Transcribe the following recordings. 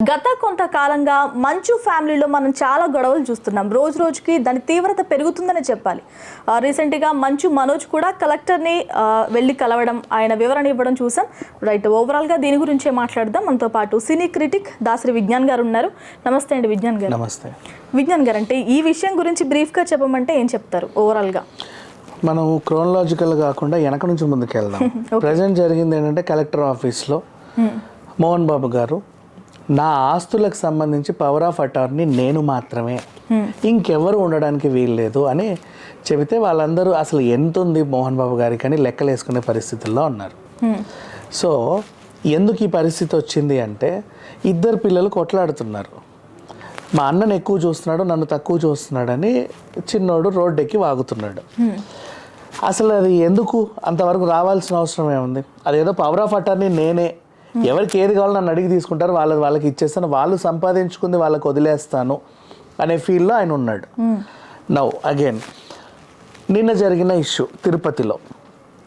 గత కొంతకాలంగా మంచు ఫ్యామిలీలో మనం చాలా గొడవలు చూస్తున్నాం. రోజు రోజుకి దాని తీవ్రత పెరుగుతుందని చెప్పాలి. రీసెంట్గా మంచు మనోజ్ కూడా కలెక్టర్ని వెళ్ళి కలవడం ఆయన వివరణ ఇవ్వడం చూసాం. రైట్ ఓవరాల్గా దీని గురించే మాట్లాడదాం. మనతో పాటు సినీ క్రిటిక్ దాసరి విజ్ఞాన్ గారు ఉన్నారు. నమస్తే అండి విజ్ఞాన్ గారు. నమస్తే. విజ్ఞాన్ గారు అంటే ఈ విషయం గురించి బ్రీఫ్గా చెప్పమంటే ఏం చెప్తారు? ఓవరాల్గా మనం క్రోనలాజికల్ కాకుండా వెనక నుంచి ముందుకు వెళ్దాం ప్రజెంట్ జరిగింది ఏంటంటే కలెక్టర్ ఆఫీస్లో మోహన్ బాబు గారు. నా ఆస్తులకు సంబంధించి పవర్ ఆఫ్ అటార్నీ నేను మాత్రమే. ఇంకెవరు ఉండడానికి వీల్లేదు అని చెబితే వాళ్ళందరూ అసలు ఎంత ఉంది మోహన్ బాబు గారికి అని లెక్కలు వేసుకునే పరిస్థితుల్లో ఉన్నారు. సో ఎందుకు ఈ పరిస్థితి వచ్చింది అంటే ఇద్దరు పిల్లలు కొట్లాడుతున్నారు. మా అన్నను ఎక్కువ చూస్తున్నాడు నన్ను తక్కువ చూస్తున్నాడని చిన్నోడు రోడ్డు ఎక్కి వాగుతున్నాడు అసలు అది ఎందుకు? అంతవరకు రావాల్సిన అవసరం ఏముంది? అదేదో పవర్ ఆఫ్ అటార్నీ నేనే ఎవరికి ఏది కావాలో నన్ను అడిగి తీసుకుంటారు వాళ్ళది వాళ్ళకి ఇచ్చేస్తాను. వాళ్ళు సంపాదించుకుంది వాళ్ళకి వదిలేస్తాను అనే ఫీల్లో ఆయన ఉన్నాడు. నౌ అగైన్ నిన్న జరిగిన ఇష్యూ తిరుపతిలో.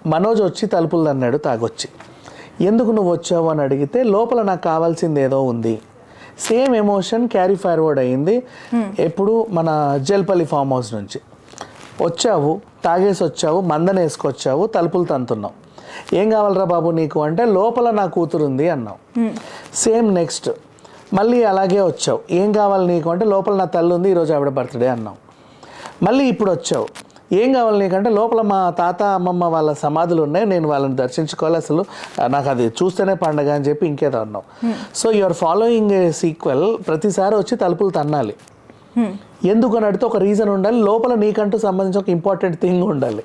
మనోజ్ వచ్చి తలుపులు అన్నాడు తాగొచ్చి. ఎందుకు నువ్వు వచ్చావు అని అడిగితే లోపల నాకు కావాల్సింది ఏదో ఉంది. సేమ్ ఎమోషన్ క్యారీ ఫార్వర్డ్ అయింది. ఎప్పుడు మన జల్పల్లి ఫామ్ హౌస్ నుంచి. వచ్చావు తాగేసి వచ్చావు మందన వేసుకొచ్చావు తలుపులు తంతున్నావు. ఏం కావాలరా బాబు నీకు అంటే లోపల నా కూతురు ఉంది అన్నావు సేమ్ నెక్స్ట్ మళ్ళీ అలాగే వచ్చావు. ఏం కావాలి నీకు అంటే లోపల నా తల్లి ఉంది ఈరోజు ఆవిడ బర్త్డే అన్నావు. మళ్ళీ ఇప్పుడు వచ్చావు ఏం కావాలి నీకంటే లోపల మా తాత అమ్మమ్మ వాళ్ళ సమాధులు ఉన్నాయి నేను వాళ్ళని దర్శించుకోవాలి అసలు. నాకు అది చూస్తేనే పండగ అని చెప్పి ఇంకేదో అన్నావు. So your following a sequel ప్రతిసారి వచ్చి తలుపులు తన్నాలి. ఎందుకు అని అడిగితే ఒక రీజన్ ఉండాలి. లోపల నీకంటూ సంబంధించి ఒక ఇంపార్టెంట్ థింగ్ ఉండాలి.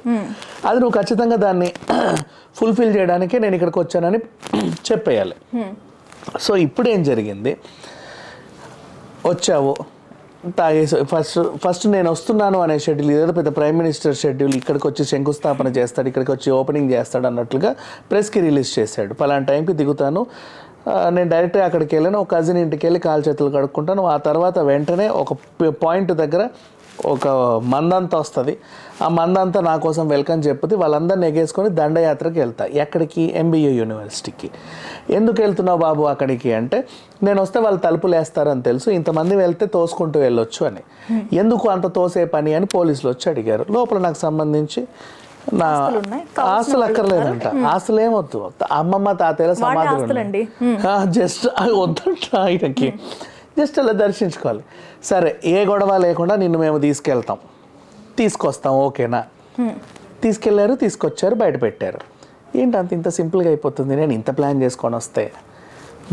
అది నువ్వు ఖచ్చితంగా దాన్ని ఫుల్ఫిల్ చేయడానికి నేను ఇక్కడికి వచ్చానని చెప్పేయాలి. సో ఇప్పుడు ఏం జరిగింది? వచ్చావు తాగేసి ఫస్ట్ ఫస్ట్ నేను వస్తున్నాను అనే షెడ్యూల్ ఇదేదో పెద్ద ప్రైమ్ మినిస్టర్ షెడ్యూల్ ఇక్కడికి వచ్చి శంకుస్థాపన చేస్తాడు ఇక్కడికి వచ్చి ఓపెనింగ్ చేస్తాడు అన్నట్లుగా ప్రెస్కి రిలీజ్ చేశాడు. పలానా టైంకి దిగుతాను. నేను డైరెక్ట్గా అక్కడికి వెళ్ళాను. ఒక కజిన్ ఇంటికి వెళ్ళి కాలు చేతులు కడుక్కుంటాను. ఆ తర్వాత వెంటనే ఒక పాయింట్ దగ్గర ఒక మందంతా వస్తుంది. ఆ మందంతా నా కోసం వెల్కమ్ చెప్తే వాళ్ళందరిని ఎగేసుకొని దండయాత్రకి వెళ్తా. ఎక్కడికి? ఎంబీయూ యూనివర్సిటీకి ఎందుకు వెళ్తున్నావు బాబు అక్కడికి అంటే నేను వస్తే వాళ్ళు తలుపులు వేస్తారని తెలుసు. ఇంతమంది వెళ్తే తోసుకుంటూ వెళ్ళొచ్చు అని. ఎందుకు అంత తోసే పని అని పోలీసులు వచ్చి అడిగారు. లోపల నాకు సంబంధించి నా. ఆస్తులు అక్కర్లేదంట ఆస్తులు ఏమొద్దు అమ్మమ్మ తాతయ్యల సమాధులు ఆస్తులండి. జస్ట్ వద్దంట ఆయనకి. జస్ట్ అలా దర్శించుకోవాలి. సరే ఏ గొడవ లేకుండా నిన్ను మేము తీసుకెళ్తాం. తీసుకొస్తాం ఓకేనా? తీసుకెళ్ళారు తీసుకొచ్చారు బయట పెట్టారు. ఏంటి అంత ఇంత సింపుల్గా అయిపోతుంది? నేను ఇంత ప్లాన్ చేసుకొని వస్తే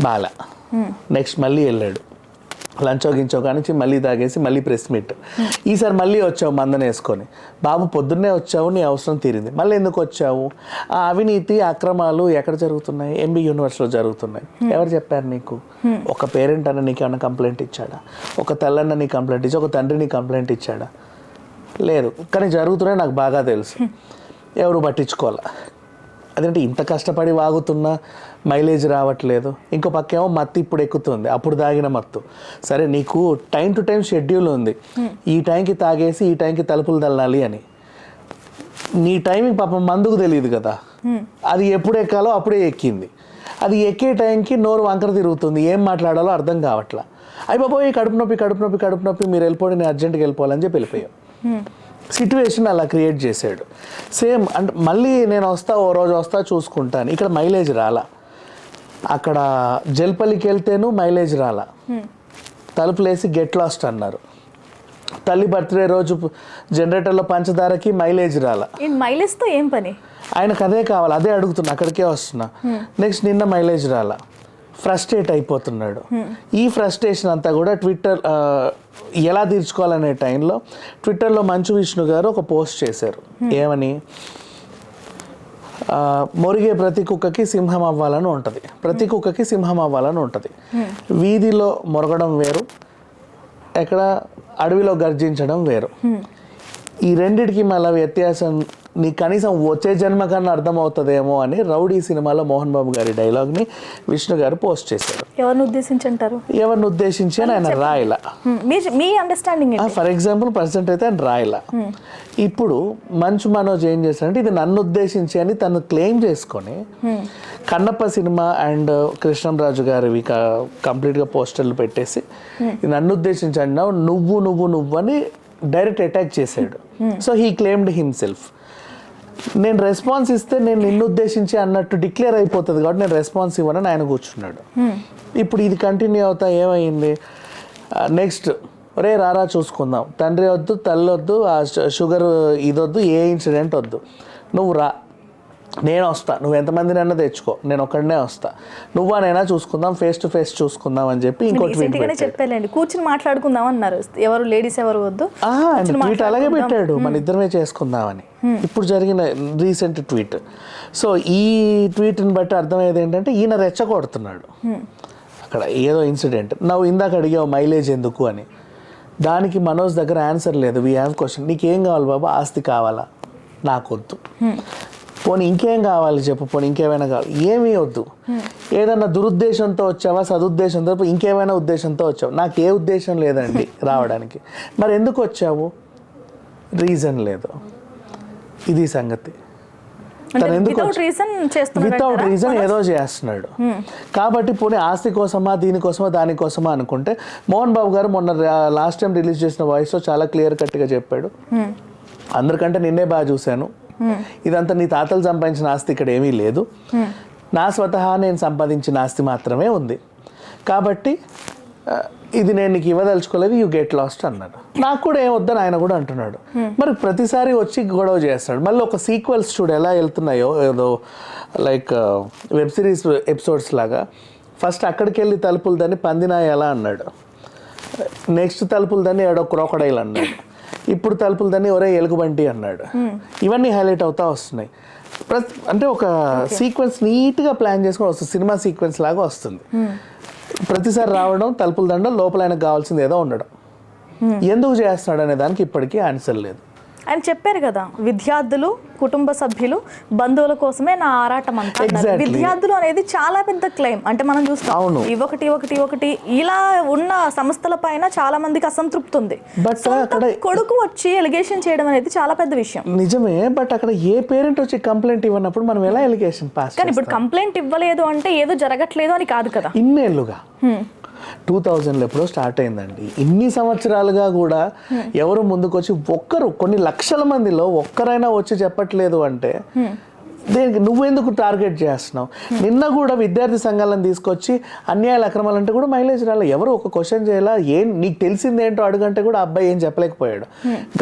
బాల. నెక్స్ట్ మళ్ళీ వెళ్ళాడు. లంచో గించో కానించి మళ్ళీ తాగేసి మళ్ళీ ప్రెస్ మీట్ ఈసారి మళ్ళీ వచ్చావు మందన వేసుకొని. బాబు పొద్దున్నే వచ్చావు నీ అవసరం తీరింది. మళ్ళీ ఎందుకు వచ్చావు? ఆ అవినీతి అక్రమాలు ఎక్కడ జరుగుతున్నాయి? ఎంబీ యూనివర్సిటీలో జరుగుతున్నాయి. ఎవరు చెప్పారు నీకు? ఒక పేరెంట్ అన్న నీకు ఏమైనా కంప్లైంట్ ఇచ్చాడా? ఒక తల్లన్న నీ కంప్లైంట్ ఇచ్చా ఒక తండ్రి నీ కంప్లైంట్ ఇచ్చాడా? లేదు. కానీ జరుగుతున్నాయి నాకు బాగా తెలుసు. ఎవరు పట్టించుకోవాలా? అదేంటి ఇంత కష్టపడి వాగుతున్నా? మైలేజ్ రావట్లేదు. ఇంకో పక్కేమో మత్తు ఇప్పుడు ఎక్కుతుంది. అప్పుడు తాగిన మత్తు. సరే నీకు టైం టు టైం షెడ్యూల్ ఉంది. ఈ టైంకి తాగేసి ఈ టైంకి తలుపులు తల్లాలి అని. నీ టైంకి పాపం మందుకు తెలియదు కదా. అది ఎప్పుడు ఎక్కాలో అప్పుడే ఎక్కింది. అది ఎక్కే టైంకి నోరు వంకర తిరుగుతుంది. ఏం మాట్లాడాలో అర్థం కావట్లా. అయ్యి బాబోయ్ కడుపు నొప్పి కడుపు నొప్పి కడుపు నొప్పి మీరు వెళ్ళిపోండి నేను అర్జెంట్గా వెళ్ళిపోవాలని చెప్పి వెళ్ళిపోయాం. సిట్యువేషన్ అలా క్రియేట్ చేశాడు. సేమ్ అంటే మళ్ళీ నేను వస్తా ఓ రోజు వస్తా చూసుకుంటాను. ఇక్కడ మైలేజ్ రాలా. అక్కడ జల్పల్లికి వెళ్తేను మైలేజ్ రాలా. తలుపులేసి గెట్ లాస్ట్ అన్నారు. తల్లి బర్త్డే రోజు జనరేటర్లో పంచదారకి మైలేజ్ రాలా. మైలేజ్తో ఏం పని? ఆయనకు అదే కావాలి అదే అడుగుతున్నా అక్కడికే వస్తున్నా. నెక్స్ట్ నిన్న మైలేజ్ రాలా. ఫ్రస్ట్రేట్ అయిపోతున్నాడు. ఈ ఫ్రస్ట్రేషన్ అంతా కూడా ట్విట్టర్ ఎలా తీర్చుకోవాలనే టైంలో ట్విట్టర్లో మంచు విష్ణు గారు ఒక పోస్ట్ చేశారు. ఏమని? మొరిగే ప్రతి కుక్కకి సింహం అవ్వాలని ఉంటుంది. ప్రతి కుక్కకి సింహం అవ్వాలని ఉంటుంది. వీధిలో మొరగడం వేరు. ఎక్కడ అడవిలో గర్జించడం వేరు. ఈ రెండిటికి మళ్ళీ వ్యత్యాసం నీ కనీసం వచ్చే జన్మ కన్నా అర్థమవుతుందేమో అని రౌడీ సినిమాలో మోహన్ బాబు గారి డైలాగ్ని విష్ణు గారు పోస్ట్ చేశారు. ఎవరిని ఉద్దేశించి అంటారు ఎవరిని ఉద్దేశించి అని ఆయన రాయల. మీ అండర్స్టాండింగ్ ఫర్ ఎగ్జాంపుల్ ప్రజెంట్ అయితే ఆయన రాయల. ఇప్పుడు మంచు మనోజ్ ఏం చేశాడంటే ఇది నన్ను ఉద్దేశించి అని తను క్లెయిమ్ చేసుకొని కన్నప్ప సినిమా అండ్ కృష్ణంరాజు గారివి కంప్లీట్గా పోస్టర్లు పెట్టేసి ఇది నన్ను ఉద్దేశించి అన్నావు నువ్వు నువ్వు నువ్వు అని డైరెక్ట్ అటాక్ చేశాడు. సో హీ క్లెయిమ్డ్ హిమ్సెల్ఫ్ నేను రెస్పాన్స్ ఇస్తే నేను నిన్ను ఉద్దేశించి అన్నట్టు డిక్లేర్ అయిపోతుంది కాబట్టి నేను రెస్పాన్స్ ఇవ్వనని ఆయన కూర్చున్నాడు. ఇప్పుడు ఇది కంటిన్యూ అవుతా ఏమైంది? నెక్స్ట్ ఒరే రారా చూసుకుందాం. తండ్రి వద్దు తల్లి వద్దు ఆ షుగర్ ఇదొద్దు ఏ ఇన్సిడెంట్ వద్దు. నువ్వు రా. నేను వస్తా నువ్వు ఎంతమందినైనా తెచ్చుకో. నేను ఒక్కడనే వస్తా. నువ్వనైనా చూసుకుందాం ఫేస్ టు ఫేస్ చూసుకుందాం అని చెప్పి ఇంకో ట్వీట్ చెప్పాలండి కూర్చుని మాట్లాడుకుందాం అన్నారు. ఎవరు లేడీస్ ఎవరు వద్దు ట్వీట్ అలాగే. పెట్టాడు. మన ఇద్దరమే చేసుకుందామని. ఇప్పుడు జరిగిన రీసెంట్ ట్వీట్. సో ఈ ట్వీట్ని బట్టి అర్థమయ్యేది ఏంటంటే ఈయన రెచ్చగొడుతున్నాడు. అక్కడ ఏదో ఇన్సిడెంట్. నువ్వు ఇందాక అడిగావు మైలేజ్ ఎందుకు అని. దానికి మనోజ్ దగ్గర ఆన్సర్ లేదు. వీ హ్యావ్ క్వశ్చన్ నీకేం కావాలి బాబా? ఆస్తి కావాలా? నాకు వద్దు పోనీ ఇంకేం కావాలి చెప్పు పోనీ ఇంకేమైనా కావాలి. ఏమీ వద్దు. ఏదన్నా దురుద్దేశంతో వచ్చావా సదుద్దేశంతో ఇంకేమైనా ఉద్దేశంతో వచ్చావు? నాకు ఏ ఉద్దేశం లేదండి రావడానికి. మరి ఎందుకు వచ్చావు? రీజన్ లేదు. ఇది సంగతి. తను ఎందుకు వితౌట్ రీజన్ చేస్తున్నాడు వితౌట్ రీజన్ ఏదో చేస్తున్నాడు. కాబట్టి పోనీ ఆస్తి కోసమా దీనికోసమా దానికోసమా అనుకుంటే మోహన్ బాబు గారు మొన్న లాస్ట్ టైం రిలీజ్ చేసిన వాయిస్లో చాలా క్లియర్ కట్గా చెప్పాడు. అందరికంటే నిన్నే బాగా చూశాను. ఇదంతా నీ తాతలు సంపాదించిన ఆస్తి ఇక్కడ ఏమీ లేదు. నా స్వతహా నేను సంపాదించిన ఆస్తి మాత్రమే ఉంది. కాబట్టి ఇది నేను నీకు ఇవ్వదలుచుకోలేదు యూ గెట్ లాస్ట్ అన్నాడు. నాకు కూడా ఏం వద్దని ఆయన కూడా అంటున్నాడు. మరి ప్రతిసారి వచ్చి గొడవ చేస్తాడు. మళ్ళీ ఒక సీక్వెల్స్ చూడు ఎలా వెళ్తున్నాయో ఏదో లైక్ వెబ్ సిరీస్ ఎపిసోడ్స్ లాగా. ఫస్ట్ అక్కడికి వెళ్ళి తలుపులు దాన్ని పందినా ఎలా? అన్నాడు. నెక్స్ట్ తలుపులు దాన్ని ఏడో క్రోకడైల్ అన్నాడు. ఇప్పుడు తలుపులు దాన్ని ఒరే ఎలుగుబంటి అన్నాడు. ఇవన్నీ హైలైట్ అవుతా వస్తున్నాయి. ప్రతి అంటే ఒక సీక్వెన్స్ నీట్గా ప్లాన్ చేసుకొని వస్తుంది సినిమా సీక్వెన్స్ లాగా వస్తుంది. ప్రతిసారి రావడం తలుపుల దండ లోపల ఆయనకు కావాల్సింది ఏదో ఉండడం. ఎందుకు చేస్తున్నాడు అనే దానికి ఇప్పటికీ ఆన్సర్ లేదు. ఆయన చెప్పారు కదా విద్యార్థులు కుటుంబ సభ్యులు బంధువుల కోసమే నా ఆరాటం. Exactly. విద్యార్థులు అనేది చాలా పెద్ద క్లెయిమ్ అంటే మనం చూస్తాం. ఇవొకటి ఒకటి ఒకటి ఇలా ఉన్న సంస్థల పైన చాలా మందికి అసంతృప్తి ఉంది అక్కడ- కొడుకు వచ్చి ఎలిగేషన్ చేయడం అనేది చాలా పెద్ద విషయం. నిజమే బట్ అక్కడ ఏ పేరెంట్ వచ్చి కంప్లైంట్ ఇవ్వనప్పుడు మనం ఎలా ఎలిగేషన్ పాస్ కానీ ఇప్పుడు కంప్లైంట్ ఇవ్వలేదు అంటే ఏదో జరగట్లేదు అని కాదు కదా. ఇన్నేళ్ళుగా టూ థౌజండ్లో ఎప్పుడో స్టార్ట్ అయిందండి. ఇన్ని సంవత్సరాలుగా కూడా ఎవరు ముందుకొచ్చి ఒక్కరు కొన్ని లక్షల మందిలో ఒక్కరైనా వచ్చి చెప్పట్లేదు అంటే దేనికి నువ్వెందుకు టార్గెట్ చేస్తున్నావు? నిన్న కూడా విద్యార్థి సంఘాలను తీసుకొచ్చి అన్యాయాలు అక్రమాలు అంటే కూడా మైలేజ్ రాలే ఎవరు ఒక క్వశ్చన్ చేయాలా? ఏం నీకు తెలిసింది ఏంటో అడుగంటే కూడా అబ్బాయి ఏం చెప్పలేకపోయాడు.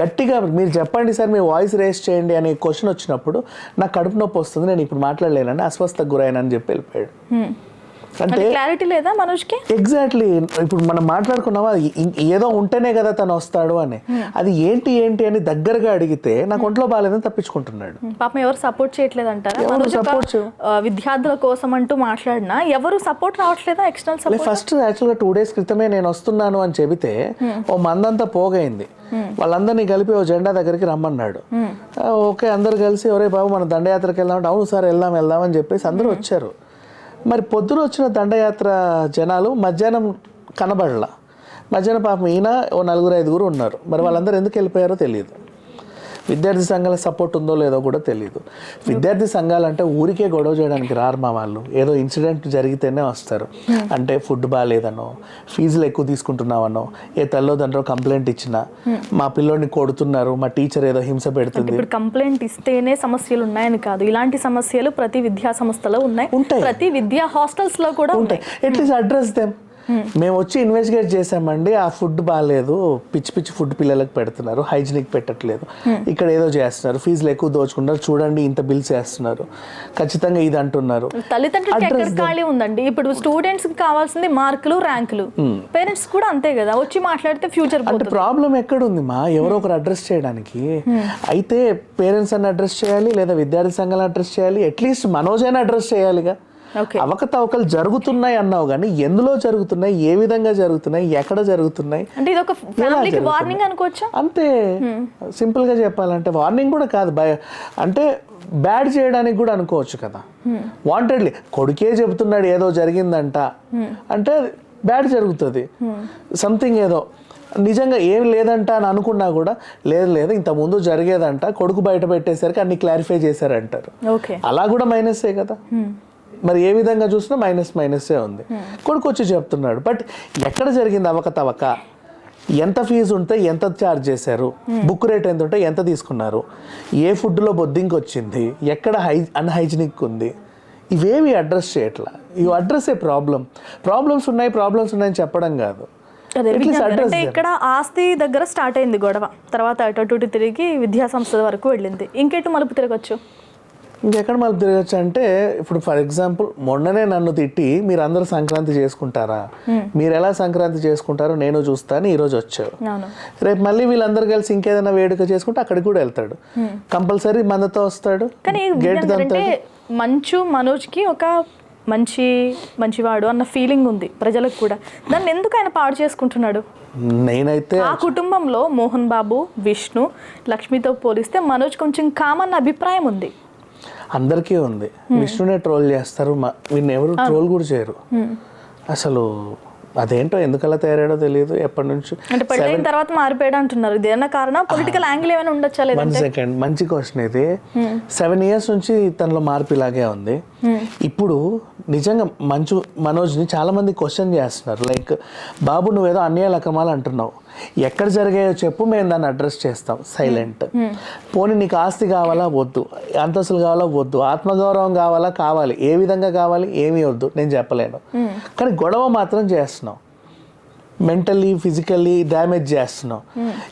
గట్టిగా మీరు చెప్పండి సార్ మీ వాయిస్ రేస్ చేయండి అనే క్వశ్చన్ వచ్చినప్పుడు నాకు కడుపు నొప్పి వస్తుంది నేను ఇప్పుడు మాట్లాడలేనని అస్వస్థకు గురైనని చెప్పి వెళ్ళిపోయాడు. అంటే క్లారిటీ లేదా మనోజ్కి? ఎగ్జాక్ట్లీ ఇప్పుడు మనం మాట్లాడుకున్నావా ఇ- ఏదో ఉంటేనే కదా తను వస్తాడు అని. అది ఏంటి ఏంటి అని దగ్గరగా అడిగితే నాకు ఒంట్లో బాగాలేదని తప్పించుకుంటున్నాడు. పాపం ఎవరు సపోర్ట్ చేయట్లేదు అంటారా ఆ, విద్యార్థుల కోసం అంటూ మాట్లాడినా ఎవరు సపోర్ట్ రావట్లేదా ఎక్స్టర్నల్ సపోర్ట్ ఫస్ట్ యాక్చువల్గా టూ డేస్ క్రితమే నేను వస్తున్నాను అని చెబితే ఓ మందంతా పోగైంది. వాళ్ళందరినీ కలిపి ఓ జెండా దగ్గరికి రమ్మన్నాడు. ఓకే అందరు కలిసి ఒరే బాబు మన దండయాత్రకి వెళ్దాం అవును సార్ వెళ్దాం వెళ్దాం అని చెప్పేసి అందరూ వచ్చారు. మరి పొద్దున వచ్చిన దండయాత్ర జనాలు మధ్యాహ్నం కనబడలా. మధ్యాహ్నం పాపం ఈయన ఓ నలుగురు ఐదుగురు ఉన్నారు. మరి వాళ్ళందరూ ఎందుకు వెళ్ళిపోయారో తెలియదు. విద్యార్థి సంఘాల సపోర్ట్ ఉందో లేదో కూడా తెలియదు విద్యార్థి సంఘాలు అంటే ఊరికే గొడవ చేయడానికి రారు మా వాళ్ళు. ఏదో ఇన్సిడెంట్ జరిగితేనే వస్తారు. అంటే ఫుడ్ బాగాలేదనో ఫీజులు ఎక్కువ తీసుకుంటున్నావనో ఏ తల్లోదండ్రో కంప్లైంట్ ఇచ్చినా మా పిల్లోడిని కొడుతున్నారు మా టీచర్ ఏదో హింస పెడుతుంది. ఇప్పుడు కంప్లైంట్ ఇస్తేనే సమస్యలు ఉన్నాయని కాదు. ఇలాంటి సమస్యలు ప్రతి విద్యా సంస్థలో ఉన్నాయి. ఉంటాయి. ప్రతి విద్యా హాస్టల్స్లో కూడా ఉంటాయి. అట్లీస్ట్ అడ్రస్ దెమ్ మేము వచ్చి ఇన్వెస్టిగేట్ చేసామండి. ఆ ఫుడ్ బాగాలేదు పిచ్చి పిచ్చి ఫుడ్ పిల్లలకు పెడుతున్నారు. హైజీనిక్ పెట్టట్లేదు. ఇక్కడ ఏదో చేస్తున్నారు. ఫీజులు ఎక్కువ దోచుకుంటారు చూడండి ఇంత బిల్స్ వేస్తున్నారు ఖచ్చితంగా ఇది అంటున్నారు. తల్లిదండ్రులకి ఎక్కడ ఖాళీ ఉందండి? ఇప్పుడు స్టూడెంట్స్కి కావాల్సింది మార్కులు ర్యాంకులు పేరెంట్స్ కూడా అంతే కదా? వచ్చి మాట్లాడితే ఫ్యూచర్ అంటే ప్రాబ్లం ఎక్కడుంది మా ఎవరో ఒకరు అడ్రస్ చేయడానికి. అయితే పేరెంట్స్ అని అడ్రస్ చేయాలి లేదా విద్యార్థి సంఘాలను అడ్రస్ చేయాలి? అట్లీస్ట్ మనోజ్ అయినా అడ్రస్ చేయాలిగా. అవకతవకలు జరుగుతున్నాయి అన్నావు కానీ ఎందులో జరుగుతున్నాయి? ఏ విధంగా జరుగుతున్నాయి? ఎక్కడ జరుగుతున్నాయి? అంటే ఇది ఒక ఫ్యామిలీకి వార్నింగ్ అనుకోవచ్చా? అంతే. సింపుల్గా చెప్పాలంటే వార్నింగ్ కూడా కాదు. భయ అంటే బ్యాడ్ చేయడానికి కూడా అనుకోవచ్చు కదా. వాంటెడ్లీ కొడుకే చెబుతున్నాడు ఏదో జరిగిందంట. అంటే బ్యాడ్ జరుగుతుంది. సంథింగ్ ఏదో. నిజంగా ఏం లేదంట అని అనుకున్నా కూడా లేదు లేదు ఇంత ముందు జరిగేదంట కొడుకు బయట పెట్టేసరికి అన్ని క్లారిఫై చేశారంటారు. అలా కూడా మైనస్సే కదా. మరి ఏ విధంగా చూసినా మైనస్ మైనస్సే ఉంది. కొడుకు వచ్చి చెప్తున్నాడు బట్ ఎక్కడ జరిగింది అవకతవక ఎంత ఫీజు ఉంటే ఎంత ఛార్జ్ చేశారు? బుక్ రేట్ ఎంత ఉంటే ఎంత తీసుకున్నారు? ఏ ఫుడ్లో బొద్దింకి వచ్చింది? ఎక్కడ హై అన్హైజీనిక్ ఉంది? ఇవేవి అడ్రస్ చేయట్లా. ఇవి అడ్రస్ ఏ ప్రాబ్లం ప్రాబ్లమ్స్ ఉన్నాయి ప్రాబ్లమ్స్ ఉన్నాయని చెప్పడం కాదు. అంటే. ఇక్కడ ఆస్తి దగ్గర స్టార్ట్ అయింది గొడవ. తర్వాత అటు తిరిగి విద్యా సంస్థల వరకు వెళ్ళింది. ఇంకెటు మలుపు తిరగచ్చు? ఇంకెక్కడ మళ్ళీ తిరగచ్చు అంటే ఇప్పుడు ఫర్ ఎగ్జాంపుల్ మొన్ననే నన్ను తిట్టి మీరు అందరూ సంక్రాంతి చేసుకుంటారా? మీరు ఎలా సంక్రాంతి చేసుకుంటారో నేను చూస్తాను ఈరోజు వచ్చావు అవును. రేపు మళ్ళీ వీళ్ళందరూ కలిసి ఇంకేదైనా వేడుక చేసుకుంటే అక్కడికి కూడా వెళ్తాడు. కంపల్సరీ మనతో వస్తాడు కానీ గేట్ మంచు మనోజ్కి ఒక మంచి మంచివాడు అన్న ఫీలింగ్ ఉంది ప్రజలకు కూడా. దాన్ని ఎందుకు ఆయన పాడు చేసుకుంటున్నాడు? నేనైతే ఆ కుటుంబంలో మోహన్ బాబు విష్ణు లక్ష్మితో పోలిస్తే మనోజ్ కొంచెం కామన్ అభిప్రాయం ఉంది. అందరికీ ఉంది. విష్ణునే ట్రోల్ చేస్తారు. వీడిని ఎవరు ట్రోల్ కూడా చేయరు. అసలు అదేంటో ఎందుకలా తయారాడో తెలియదు. ఎప్పటి నుంచి? అంటే పెళ్ళైన తర్వాత మారిపోయాడు అంటున్నారు. కారణం? పొలిటికల్ యాంగిల్ ఏమైనా ఉండొచ్చా వన్ లేదంటే సెకండ్ మంచి క్వశ్చన్ ఇది. సెవెన్ ఇయర్స్ నుంచి తనలో మార్పు ఇలాగే ఉంది. ఇప్పుడు నిజంగా మంచు మనోజ్ని చాలా మంది క్వశ్చన్ చేస్తున్నారు. లైక్ బాబు నువ్వేదో అన్యాయాల అక్రమాలు అంటున్నావు. ఎక్కడ జరిగాయో చెప్పు మేము దాన్ని అడ్రస్ చేస్తాం సైలెంట్ పోనీ నీకు ఆస్తి కావాలా? వద్దు. అంతస్తులు కావాలా? వద్దు. ఆత్మగౌరవం కావాలా? కావాలి. ఏ విధంగా కావాలి? ఏమీ వద్దు. నేను చెప్పలేను. కానీ గొడవ మాత్రం చేస్తున్నావు మెంటల్లీ ఫిజికల్లీ డ్యామేజ్ చేస్తున్నావు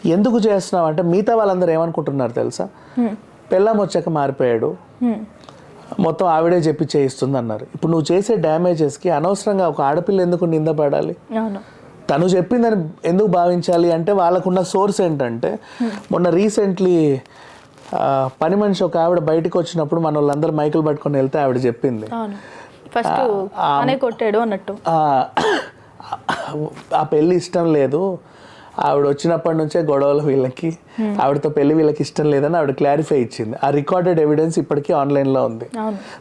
ఎందుకు చేస్తున్నావు అంటే మిగతా వాళ్ళందరూ ఏమనుకుంటున్నారు తెలుసా? పెళ్ళం వచ్చాక మారిపోయాడు. మొత్తం ఆవిడే చెప్పి చేయిస్తుంది అన్నారు ఇప్పుడు నువ్వు చేసే డ్యామేజెస్కి అనవసరంగా ఒక ఆడపిల్ల ఎందుకు నిందపడాలి తను చెప్పిందని ఎందుకు భావించాలి అంటే వాళ్ళకున్న సోర్స్ ఏంటంటే మొన్న రీసెంట్లీ పని మనిషి ఒక ఆవిడ బయటకు వచ్చినప్పుడు మన వాళ్ళందరూ మైకులు పట్టుకొని వెళ్తే ఆవిడ చెప్పింది. ఫస్ట్ కొట్టాడు అన్నట్టు. ఆ, పెళ్ళి ఇష్టం లేదు. ఆవిడ వచ్చినప్పటి నుంచే గొడవలు వీళ్ళకి. ఆవిడతో పెళ్ళి వీళ్ళకి ఇష్టం లేదని ఆవిడ క్లారిఫై ఇచ్చింది. ఆ రికార్డెడ్ ఎవిడెన్స్ ఇప్పటికీ ఆన్లైన్లో ఉంది.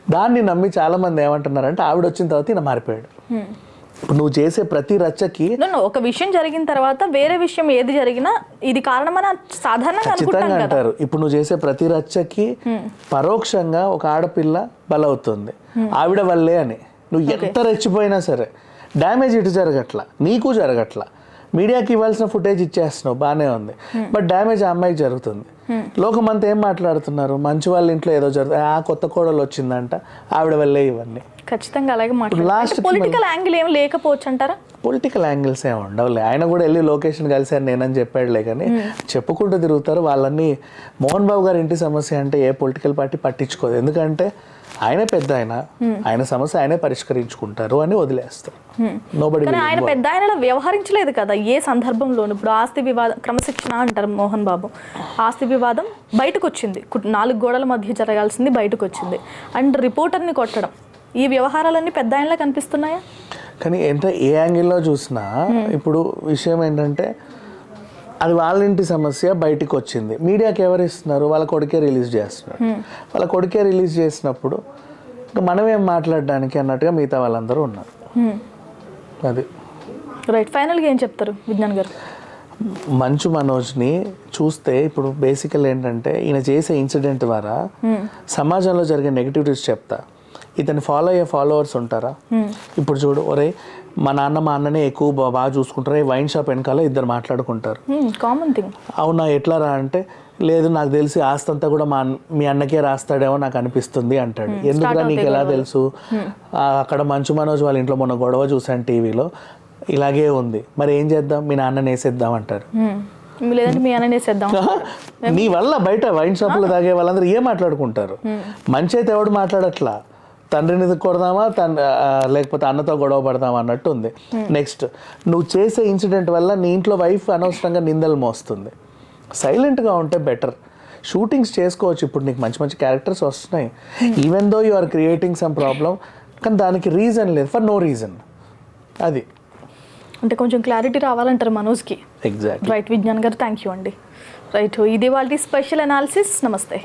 దాన్ని నమ్మి చాలా మంది ఏమంటున్నారంటే ఆవిడ వచ్చిన తర్వాత ఈయన మారిపోయాడు. ఇప్పుడు నువ్వు చేసే ప్రతి రచ్చకి ఒక విషయం జరిగిన తర్వాత వేరే విషయం ఏది జరిగినా ఇది కారణమని సాధారణంగా ఖచ్చితంగా అంటారు. ఇప్పుడు నువ్వు చేసే ప్రతి రచ్చకి పరోక్షంగా ఒక ఆడపిల్ల బలవుతుంది. ఆవిడ వల్లే అని. నువ్వు ఎంత రెచ్చిపోయినా సరే డ్యామేజ్ ఇటు జరగట్ల నీకు జరగట్ల. మీడియాకి ఇవ్వాల్సిన ఫుటేజ్ ఇచ్చేస్తున్నావు బాగానే ఉంది. బట్ డ్యామేజ్ ఆ అమ్మాయికి జరుగుతుంది. లోకమంతా ఏం మాట్లాడుతున్నారు? మంచి వాళ్ళ ఇంట్లో ఏదో జరుగుతుంది ఆ కొత్త కోడలు వచ్చిందంట ఆవిడ వల్లే ఇవన్నీ. ఖచ్చితంగా అలాగే మాట్లాడారు పొలిటికల్ యాంగిల్ ఏం లేకపోవచ్చు అంటారా పొలిటికల్ యాంగిల్స్ ఏమి ఉండవులే ఆయన కూడా వెళ్ళి లొకేషన్ కలిసాను నేనని చెప్పాడులే కానీ చెప్పుకుంటూ తిరుగుతారు. వాళ్ళని మోహన్ బాబు గారి ఇంటి సమస్య అంటే ఏ పొలిటికల్ పార్టీ పట్టించుకోదు. ఎందుకంటే ఆయనే పెద్ద ఆయన. ఆయన సమస్య ఆయనే పరిష్కరించుకుంటారు అని వదిలేస్తారు. నోబడి కానీ ఆయన పెద్ద ఆయన వ్యవహరించలేదు కదా ఏ సందర్భంలోనూ. ఇప్పుడు ఆస్తి వివాదం క్రమశిక్షణ అంటారు మోహన్ బాబు. ఆస్తి వివాదం బయటకు వచ్చింది నాలుగు గోడల మధ్య జరగాల్సింది బయటకు వచ్చింది అండ్ రిపోర్టర్ని కొట్టడం. ఈ వ్యవహారాలన్నీ పెద్ద ఆయనలా కనిపిస్తున్నాయా? కానీ ఎంత ఏ యాంగిల్లో చూసినా ఇప్పుడు విషయం ఏంటంటే అది వాళ్ళ ఇంటి సమస్య బయటికి వచ్చింది మీడియాకి ఎవరు ఇస్తున్నారు వాళ్ళ కొడుకే రిలీజ్ చేస్తున్నారు వాళ్ళ కొడుకే రిలీజ్ చేసినప్పుడు ఇంకా మనమేం మాట్లాడడానికి అన్నట్టుగా మిగతా వాళ్ళందరూ ఉన్నారు. అది. రైట్ ఫైనల్గా ఏం చెప్తారు విజ్ఞాన్ గారు? మంచు మనోజ్ని చూస్తే ఇప్పుడు బేసికల్ ఏంటంటే ఈయన చేసే ఇన్సిడెంట్ ద్వారా సమాజంలో జరిగే నెగిటివిటీస్ చెప్తా. ఇతని ఫాలో అయ్యే ఫాలోవర్స్ ఉంటారా? ఇప్పుడు చూడు ఒరే మా నాన్న మా అన్ననే ఎక్కువ బాగా చూసుకుంటారు. ఈ వైన్ షాప్ వెనకాల ఇద్దరు మాట్లాడుకుంటారు. కామన్ థింగ్ అవునా ఎట్లా రా అంటే లేదు నాకు తెలిసి ఆస్తి అంతా కూడా మా మీ అన్నకే రాస్తాడేమో నాకు అనిపిస్తుంది అంటాడు. ఎందుకురా నీకు ఎలా తెలుసు? అక్కడ మంచు మనోజ్ వాళ్ళ ఇంట్లో మొన్న గొడవ చూసాను టీవీలో. ఇలాగే ఉంది. మరి ఏం చేద్దాం? మీ నాన్నని వేసేద్దాం అంటారు. లేదంటే మీ నీ వల్ల బయట వైన్ షాపులో తాగే వాళ్ళందరూ ఏం మాట్లాడుకుంటారు? మంచి అయితే ఎవడు మాట్లాడట్లా? తండ్రిని కొడదామా తన లేకపోతే అన్నతో గొడవ పడదామా అన్నట్టు ఉంది నెక్స్ట్ నువ్వు చేసే ఇన్సిడెంట్ వల్ల నీ ఇంట్లో వైఫ్ అనవసరంగా నిందలు మోస్తుంది. సైలెంట్గా ఉంటే బెటర్. షూటింగ్స్ చేసుకోవచ్చు. ఇప్పుడు నీకు మంచి మంచి క్యారెక్టర్స్ వస్తున్నాయి. Even though you are creating some problem కానీ దానికి రీజన్ లేదు. ఫర్ నో రీజన్ అది. అంటే కొంచెం క్లారిటీ రావాలంటారు మనోజ్కి. Exact right Vignan garu thank you అండి. రైట్ ఇది వాళ్ళ స్పెషల్ అనాలిసిస్ నమస్తే.